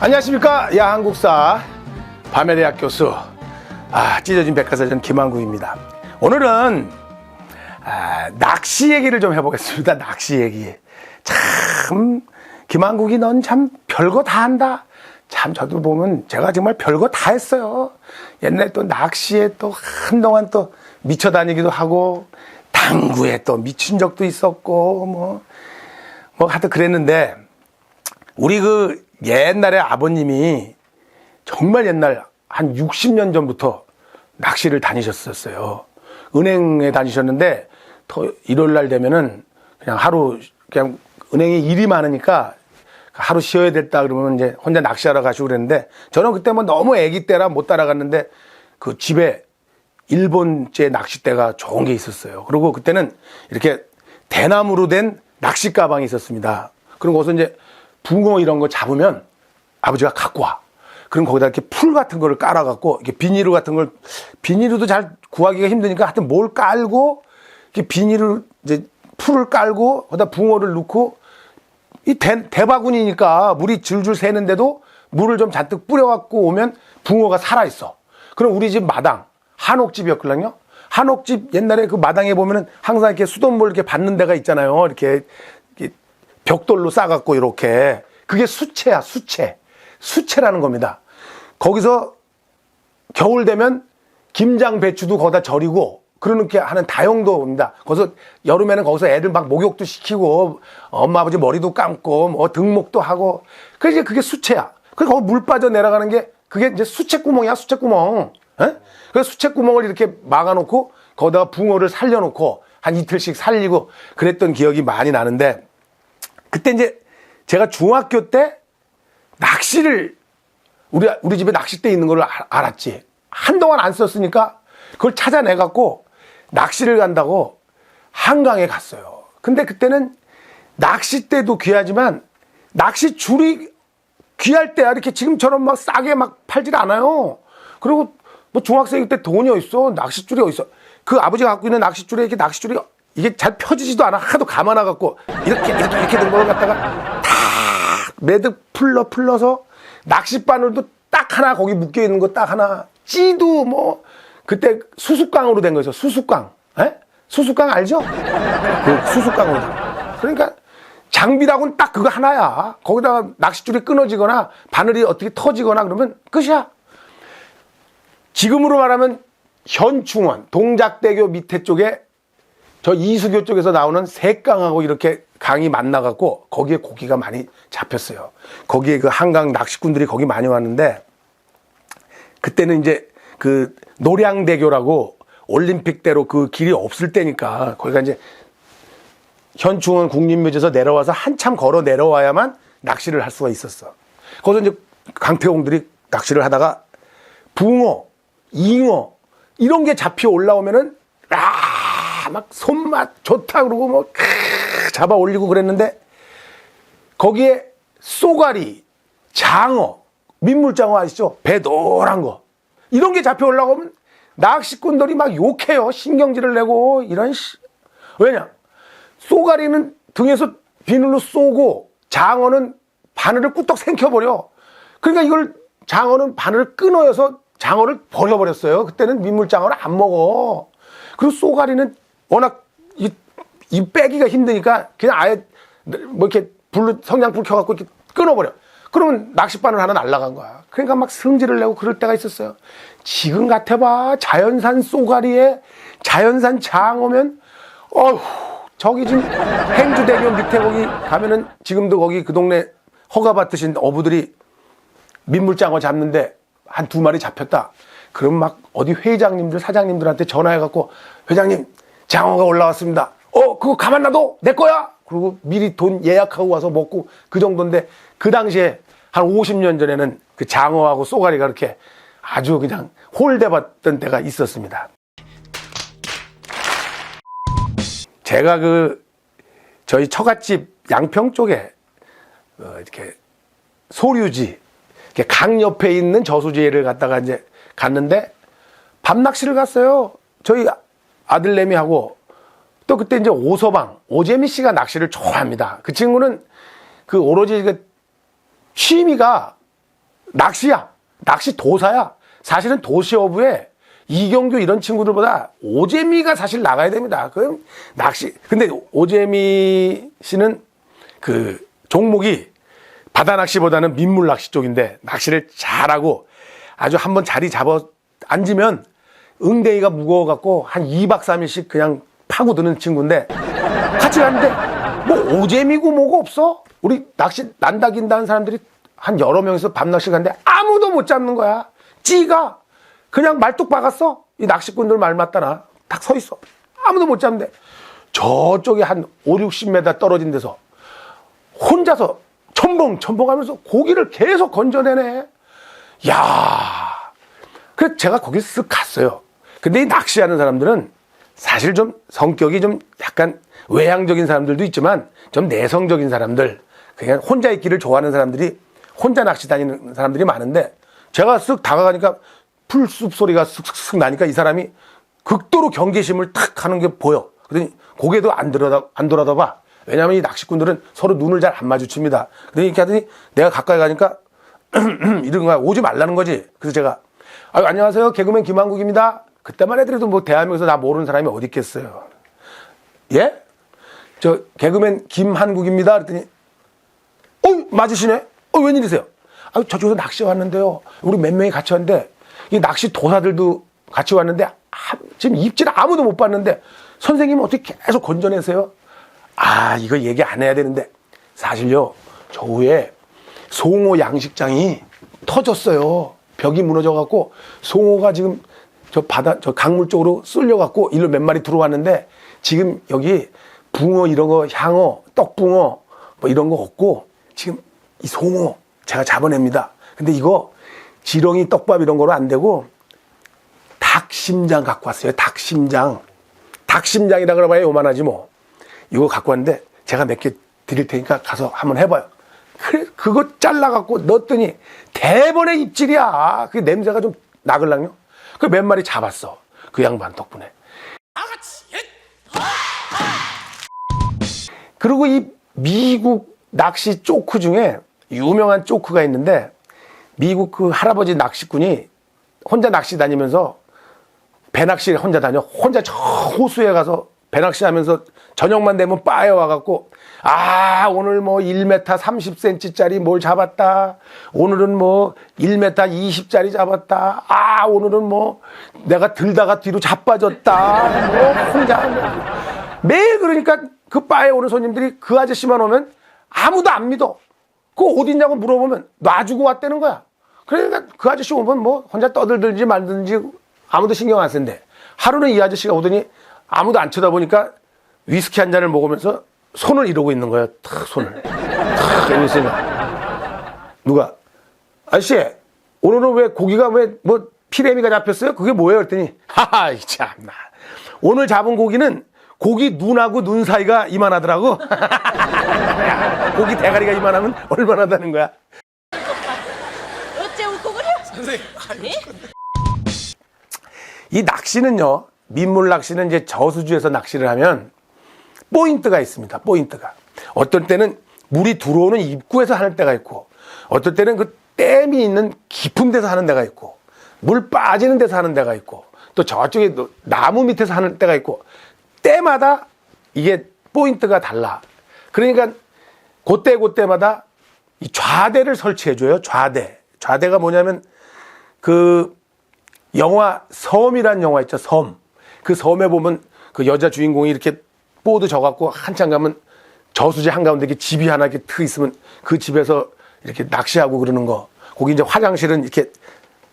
안녕하십니까? 야 한국사 밤의 대학 교수 아 찢어진 백과사전 김한국입니다. 오늘은 아, 낚시 얘기를 좀 해보겠습니다. 낚시 얘기. 참 김한국이 넌 참 별거 다 한다. 참 저도 보면 제가 정말 별거 다 했어요. 옛날에 또 낚시에 또 한동안 또 미쳐 다니기도 하고 당구에 또 미친 적도 있었고 뭐뭐 하여튼 그랬는데 우리 그 옛날에 아버님이 정말 옛날 한 60년 전부터 낚시를 다니셨었어요. 은행에 다니셨는데 더 일요일 날 되면은 그냥 하루 그냥 은행에 일이 많으니까 하루 쉬어야 됐다 그러면 이제 혼자 낚시하러 가시고 그랬는데 저는 그때 뭐 너무 아기 때라 못 따라갔는데 그 집에 일본제 낚싯대가 좋은 게 있었어요. 그리고 그때는 이렇게 대나무로 된 낚시 가방이 있었습니다. 그럼 거기서 이제 붕어 이런 거 잡으면 아버지가 갖고 와. 그럼 거기다 이렇게 풀 같은 거를 깔아갖고 이렇게 비닐로 같은 걸 비닐로도 잘 구하기가 힘드니까 하여튼 뭘 깔고 이렇게 비닐을 이제 풀을 깔고 거기다 붕어를 넣고 이 대, 대바구니니까 물이 줄줄 새는데도 물을 좀 잔뜩 뿌려갖고 오면 붕어가 살아있어. 그럼 우리 집 마당, 한옥집이었거든요. 한옥집 옛날에 그 마당에 보면은 항상 이렇게 수돗물 이렇게 받는 데가 있잖아요. 이렇게, 이렇게 벽돌로 싸갖고 이렇게. 그게 수채야, 수채. 수채라는 겁니다. 거기서 겨울 되면 김장 배추도 거기다 절이고 그렇게 하는 다용도입니다. 거기서 여름에는 거기서 애들 막 목욕도 시키고 엄마 아버지 머리도 감고 뭐 등목도 하고 그래 이제 그게 수채야. 그래서 거기 물 빠져 내려가는 게 그게 이제 수채 구멍이야 수채 구멍. 에? 그래서 수채 구멍을 이렇게 막아놓고 거기다가 붕어를 살려놓고 한 이틀씩 살리고 그랬던 기억이 많이 나는데 그때 이제 제가 중학교 때 낚시를 우리 우리 집에 낚싯대 있는 걸 알- 알았지. 한동안 안 썼으니까 그걸 찾아내 갖고 낚시를 간다고 한강에 갔어요. 근데 그때는 낚싯대도 귀하지만 낚시 줄이 귀할 때야 이렇게 지금처럼 막 싸게 막 팔질 않아요. 그리고 뭐 중학생 때 돈이 어딨어 낚싯줄이 어딨어 그 아버지가 갖고 있는 낚싯줄에 이렇게 낚싯줄이 이게 잘 펴지지도 않아 하도 감아놔 갖고 이렇게 이렇게 이렇게 된 걸 갖다가 다 매듭 풀러 풀러서 낚싯바늘도 딱 하나 거기 묶여 있는 거 딱 하나 찌도 뭐 그때 수수깡으로 된 거죠 수수깡 에? 수수깡 알죠? 그 수수깡으로. 그러니까 장비라고는 딱 그거 하나야 거기다가 낚싯줄이 끊어지거나 바늘이 어떻게 터지거나 그러면 끝이야 지금으로 말하면 현충원 동작대교 밑에 쪽에 저 이수교 쪽에서 나오는 색강하고 이렇게 강이 만나갖고 거기에 고기가 많이 잡혔어요. 거기에 그 한강 낚시꾼들이 거기 많이 왔는데 그때는 이제 그 노량대교라고 올림픽대로 그 길이 없을 때니까 거기가 이제 현충원 국립묘지에서 내려와서 한참 걸어 내려와야만 낚시를 할 수가 있었어. 거기서 이제 강태공들이 낚시를 하다가 붕어, 잉어 이런 게 잡혀 올라오면은 아 막 손맛 좋다 그러고 뭐 크, 잡아 올리고 그랬는데 거기에 쏘가리, 장어, 민물장어 아시죠? 배 노란 거 이런 게 잡혀 올라오면 낚시꾼들이 막 욕해요. 신경질을 내고 이런 씨. 왜냐? 쏘가리는 등에서 비늘로 쏘고 장어는 바늘을 꿀떡 생켜버려. 그러니까 이걸 장어는 바늘을 끊어서 장어를 버려버렸어요. 그때는 민물장어를 안 먹어. 그리고 쏘가리는 워낙 이, 이 빼기가 힘드니까 그냥 아예 뭐 이렇게 불 성냥불 켜갖고 이렇게 끊어버려. 그러면 낚싯바늘 하나 날라간 거야. 그러니까 막 승질을 내고 그럴 때가 있었어요. 지금 같아봐. 자연산 쏘가리에 자연산 장어면 어휴 저기 지금 행주대교 밑에 거기 가면은 지금도 거기 그 동네 허가밭 드신 어부들이 민물장어 잡는데 한 두 마리 잡혔다. 그럼 막 어디 회장님들 사장님들한테 전화해갖고 회장님 장어가 올라왔습니다. 어 그거 가만 놔둬 내 거야. 그리고 미리 돈 예약하고 와서 먹고 그 정도인데 그 당시에 한 50년 전에는 그 장어하고 쏘가리가 이렇게 아주 그냥 홀대받던 때가 있었습니다. 제가 그 저희 처갓집 양평 쪽에 어, 이렇게 소류지 이렇게 강 옆에 있는 저수지를 갔다가 이제 갔는데 밤 낚시를 갔어요. 저희 아들내미하고 또 그때 이제 오서방 오재미 씨가 낚시를 좋아합니다. 그 친구는 그 오로지 그 취미가 낚시야. 낚시 도사야. 사실은 도시어부에 이경규 이런 친구들보다 오재미가 사실 나가야 됩니다. 그럼 낚시. 근데 오재미 씨는 그 종목이 바다 낚시보다는 민물 낚시 쪽인데 낚시를 잘하고 아주 한번 자리 잡아 앉으면 응대기가 무거워갖고 한 2박 3일씩 그냥 파고드는 친구인데 같이 갔는데 뭐 오재미고 뭐고 없어? 우리 낚시 난다 긴다 하는 사람들이 한 여러 명이서 밤낚시 갔는데 아무도 못 잡는 거야. 찌가 그냥 말뚝 박았어. 이 낚시꾼들 말 맞다나 딱 서 있어. 아무도 못 잡는데 저쪽에 한 5, 60m 떨어진 데서 혼자서 첨벙 첨벙하면서 고기를 계속 건져내네. 야, 그래서 제가 거기 쓱 갔어요. 근데 이 낚시하는 사람들은 사실 좀 성격이 좀 약간 외향적인 사람들도 있지만 좀 내성적인 사람들, 그냥 혼자 있기를 좋아하는 사람들이 혼자 낚시 다니는 사람들이 많은데 제가 쓱 다가가니까 풀숲 소리가 쓱쓱쓱 나니까 이 사람이 극도로 경계심을 탁 하는 게 보여. 그러더니 고개도 안 들어다 안 돌아다 봐. 왜냐하면 이 낚시꾼들은 서로 눈을 잘 안 마주칩니다. 그러니 이렇게 하더니 내가 가까이 가니까 이런 거야 오지 말라는 거지. 그래서 제가 아 안녕하세요 개그맨 김한국입니다. 그때만 해도 뭐 대한민국에서 나 모르는 사람이 어디 있겠어요. 예? 저 개그맨 김한국입니다. 그랬더니 어 맞으시네. 어 웬일이세요? 아 저쪽에서 낚시 왔는데요. 우리 몇 명이 같이 왔는데 이 낚시 도사들도 같이 왔는데 아, 지금 입질 아무도 못 봤는데 선생님 어떻게 계속 건져내세요? 아 이거 얘기 안 해야 되는데 사실요 저 후에 송호 양식장이 터졌어요. 벽이 무너져 갖고 송호가 지금 저 바다 저 강물 쪽으로 쏠려 갖고 일로 몇 마리 들어왔는데 지금 여기 붕어 이런 거 향어 떡붕어 뭐 이런 거 없고 지금 이 송호 제가 잡아냅니다. 근데 이거 지렁이 떡밥 이런 거로 안 되고 닭 심장 갖고 왔어요. 닭 심장. 닭 심장이라 그러봐야 요만하지 뭐. 이거 갖고 왔는데 제가 몇 개 드릴 테니까 가서 한번 해봐요. 그래, 그거 잘라갖고 넣었더니 대번의 입질이야. 그 냄새가 좀 나글랑요. 그 몇 마리 잡았어. 그 양반 덕분에. 그리고 이 미국 낚시 쪼크 중에 유명한 쪼크가 있는데 미국 그 할아버지 낚시꾼이 혼자 낚시 다니면서 배낚시 혼자 다녀. 혼자 저 호수에 가서 배낚시 하면서 저녁만 되면 빠에 와갖고, 아, 오늘 뭐 1m 30cm짜리 뭘 잡았다. 오늘은 뭐 1m 20짜리 잡았다. 아, 오늘은 뭐 내가 들다가 뒤로 자빠졌다. 뭐 혼자. 뭐. 매일 그러니까 그 바에 오는 손님들이 그 아저씨만 오면 아무도 안 믿어. 그거 어딨냐고 물어보면 놔주고 왔다는 거야. 그러니까 그 아저씨 오면 뭐 혼자 떠들든지 말든지 아무도 신경 안 쓴대. 하루는 이 아저씨가 오더니 아무도 안 쳐다보니까 위스키 한 잔을 먹으면서 손을 이러고 있는 거야. 탁 손을. 탁 이러고 있으니까. 누가 아저씨 오늘은 왜 고기가 왜 뭐 피레미가 잡혔어요? 그게 뭐예요? 그랬더니 하하 이 참나 오늘 잡은 고기는 고기 눈하고 눈 사이가 이만하더라고. 고기 대가리가 이만하면 얼마나 다는 거야? 어째 웃고 그래? 선생님, 아유, 이 낚시는요, 민물 낚시는 이제 저수지에서 낚시를 하면 포인트가 있습니다. 포인트가. 어떤 때는 물이 들어오는 입구에서 하는 때가 있고, 어떤 때는 그 댐이 있는 깊은 데서 하는 데가 있고, 물 빠지는 데서 하는 데가 있고, 또 저쪽에 또 나무 밑에서 하는 때가 있고, 때마다 이게 포인트가 달라. 그러니까 그때 그때마다 이 좌대를 설치해줘요. 좌대. 좌대가 뭐냐면 그 영화 섬이란 영화 있죠. 섬. 그 섬에 보면 그 여자 주인공이 이렇게 보드 져갖고 한참 가면 저수지 한가운데 이렇게 집이 하나 이렇게 트 있으면 그 집에서 이렇게 낚시하고 그러는 거. 거기 이제 화장실은 이렇게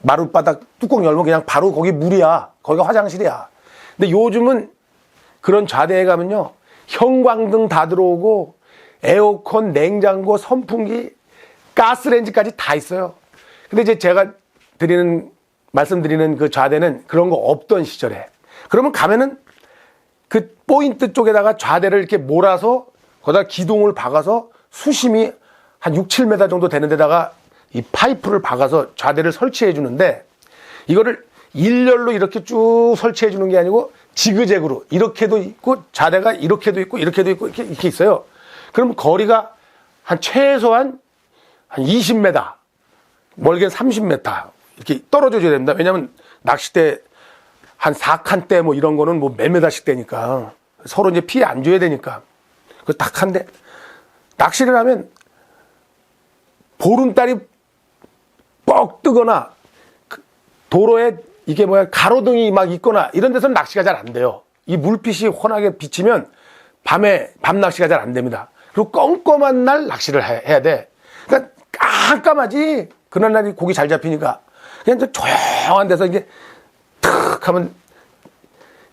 마룻바닥 뚜껑 열면 그냥 바로 거기 물이야. 거기가 화장실이야. 근데 요즘은 그런 좌대에 가면요. 형광등 다 들어오고 에어컨, 냉장고, 선풍기, 가스레인지까지 다 있어요. 근데 이제 제가 드리는 말씀드리는 그 좌대는 그런 거 없던 시절에 그러면 가면은 그 포인트 쪽에다가 좌대를 이렇게 몰아서 거기다 기둥을 박아서 수심이 한 6, 7m 정도 되는 데다가 이 파이프를 박아서 좌대를 설치해 주는데 이거를 일렬로 이렇게 쭉 설치해 주는 게 아니고 지그재그로 이렇게도 있고 좌대가 이렇게도 있고 이렇게도 있고 이렇게, 이렇게 있어요. 그럼 거리가 한 최소한 한 20m 멀게 30m 이렇게 떨어져 줘야 됩니다. 왜냐면 낚싯대 한 4칸대 뭐 이런 거는 뭐 몇 메다씩 되니까 서로 이제 피해 안 줘야 되니까 그딱 한데 낚시를 하면 보름달이 뻑 뜨거나 그 도로에 이게 뭐야 가로등이 막 있거나 이런 데서는 낚시가 잘 안 돼요. 이 물빛이 환하게 비치면 밤에 밤 낚시가 잘 안 됩니다. 그리고 껌껌한 날 낚시를 해- 해야 돼. 그러니까 깜깜하지. 그런 날이 고기 잘 잡히니까 그냥 좀 조용한 데서 이게 탁 하면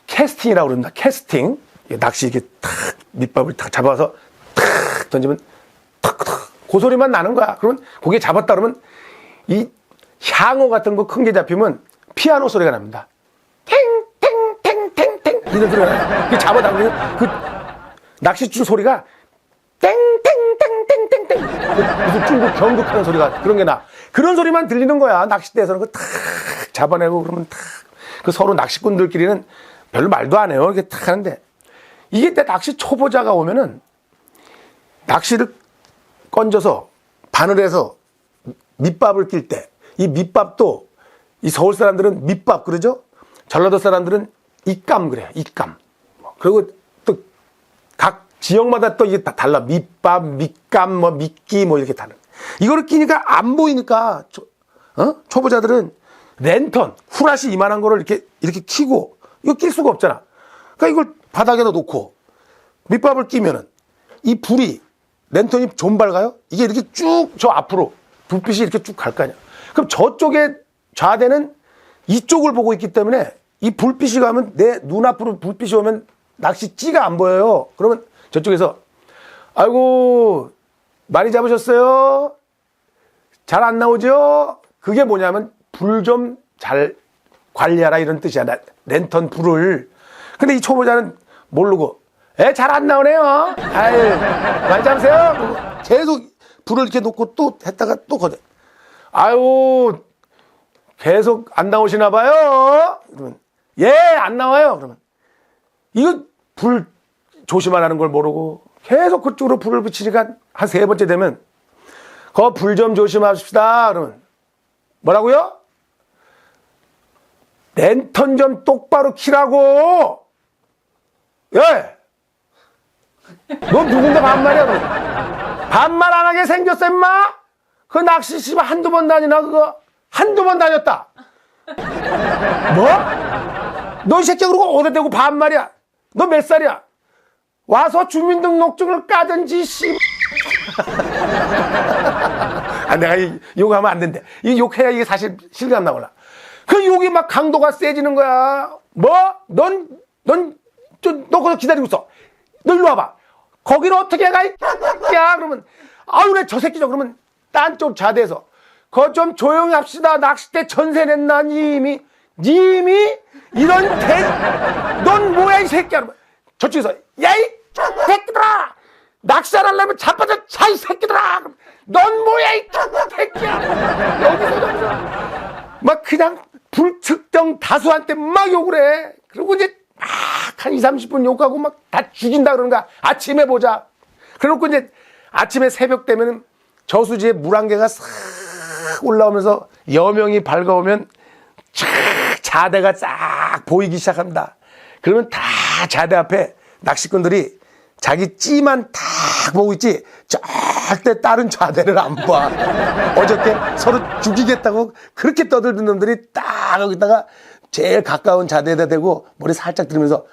캐스팅이라고 그럽니다. 캐스팅. 이게 낚시 이렇게 탁 밑밥을 탁 잡아서 탁 던지면 탁탁 그 소리만 나는 거야. 그러면 고기 잡았다 그러면 이 향어 같은 거 큰 게 잡히면 피아노 소리가 납니다. 탱탱탱탱탱 이런 소리가 나요. 그 잡아당기면 그 낚시줄 소리가 땡땡땡땡땡땡 그 무슨 중국 경극하는 소리가 그런 게 나. 그런 소리만 들리는 거야. 낚싯대에서는 그탁 잡아내고 그러면 탁 그 서로 낚시꾼들끼리는 별로 말도 안 해요. 이렇게 탁 하는데 이게 때 낚시 초보자가 오면은 낚시를 건져서 바늘에서 밑밥을 낄 때 이 밑밥도 이 서울 사람들은 밑밥 그러죠? 전라도 사람들은 입감 그래요. 입감. 그리고 또 각 지역마다 또 이게 다 달라. 밑밥, 밑감, 뭐 미끼 뭐 이렇게 다른. 이거를 끼니까 안 보이니까 초, 어? 초보자들은 랜턴, 후라시 이만한 거를 이렇게 이렇게 키고 이거 낄 수가 없잖아. 그러니까 이걸 바닥에다 놓고 밑밥을 끼면은 이 불이 랜턴이 좀 밝아요? 이게 이렇게 쭉 저 앞으로 불빛이 이렇게 쭉 갈 거 아니야. 그럼 저쪽에 좌대는 이쪽을 보고 있기 때문에 이 불빛이 가면 내 눈앞으로 불빛이 오면 낚시 찌가 안 보여요. 그러면 저쪽에서 아이고 많이 잡으셨어요? 잘 안 나오죠? 그게 뭐냐면 불 좀 잘 관리하라 이런 뜻이야. 나- 랜턴 불을. 근데 이 초보자는 모르고 에 잘 안 나오네요. 아유 많이 잡으세요. 계속 불을 이렇게 놓고 또 했다가 또 거대. 아유 계속 안 나오시나 봐요. 그러면 예 안 나와요. 그러면 이거 불 조심하라는 걸 모르고 계속 그쪽으로 불을 붙이니까 한 세 번째 되면 거 불 좀 조심합시다. 그러면 뭐라고요? 랜턴 좀 똑바로 키라고. 예. 너 누군데 반말이야, 너. 반말 안 하게 생겼어, 임마? 그 낚시 씨발 한두 번 다니나, 그거? 한두 번 다녔다. 뭐? 너 이 새끼 그러고 어디 대고 반말이야? 너 몇 살이야? 와서 주민등록증을 까든지, 씨. 아, 내가 이 욕하면 안 된대. 이 욕해야 이게 사실 실감 나올라. 그 욕이 막 강도가 세지는 거야. 뭐? 넌, 넌, 좀, 너 거기서 기다리고 있어. 너 일로 와봐. 거기를 어떻게 가, 이 야 그러면, 아유, 왜저 새끼죠? 그러면, 딴 쪽 자대에서, 거 좀 조용히 합시다. 낚싯대 전세 냈나, 님이. 님이? 이런 개, 넌 뭐야, 이 새끼야. 그러면 저쪽에서, 야, 이 새끼들아! 낚시를 하려면 자빠져 차, 이 새끼들아! 그럼 넌 뭐야, 이 새끼야! 여기서, 저기서. 막 그냥 불특정 다수한테 막 욕을 해. 그리고 이제 막 한 2, 30분 욕하고 막 다 죽인다 거야. 아침에 보자. 그래놓고 이제 아침에 새벽 되면은 저수지에 물안개가 싹 올라오면서 여명이 밝아오면 쫙 자대가 싹 보이기 시작합니다. 그러면 다 자대 앞에 낚시꾼들이 자기 찌만 딱 보고 있지 절대 다른 자대를 안 봐. 어저께 서로 죽이겠다고 그렇게 떠들던 놈들이 딱 여기다가 제일 가까운 자대에다 대고 머리 살짝 들으면서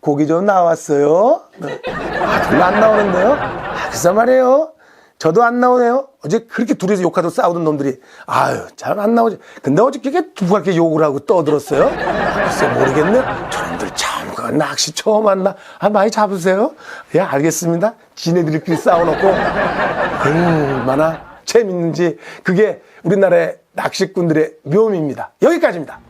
고기 좀 나왔어요. 아, 별로 안 나오는데요? 아, 글쎄 말이에요. 저도 안 나오네요. 어제 그렇게 둘이서 욕하고 싸우던 놈들이 아유 잘 안 나오지. 근데 어저께 누가 이렇게 욕을 하고 떠들었어요? 아, 글쎄 모르겠네. 저놈들 참 그 낚시 처음 왔나? 아 많이 잡으세요. 예 알겠습니다. 지네들끼리 싸워놓고 얼마나 재밌는지 그게 우리나라의 낚시꾼들의 묘미입니다. 여기까지입니다.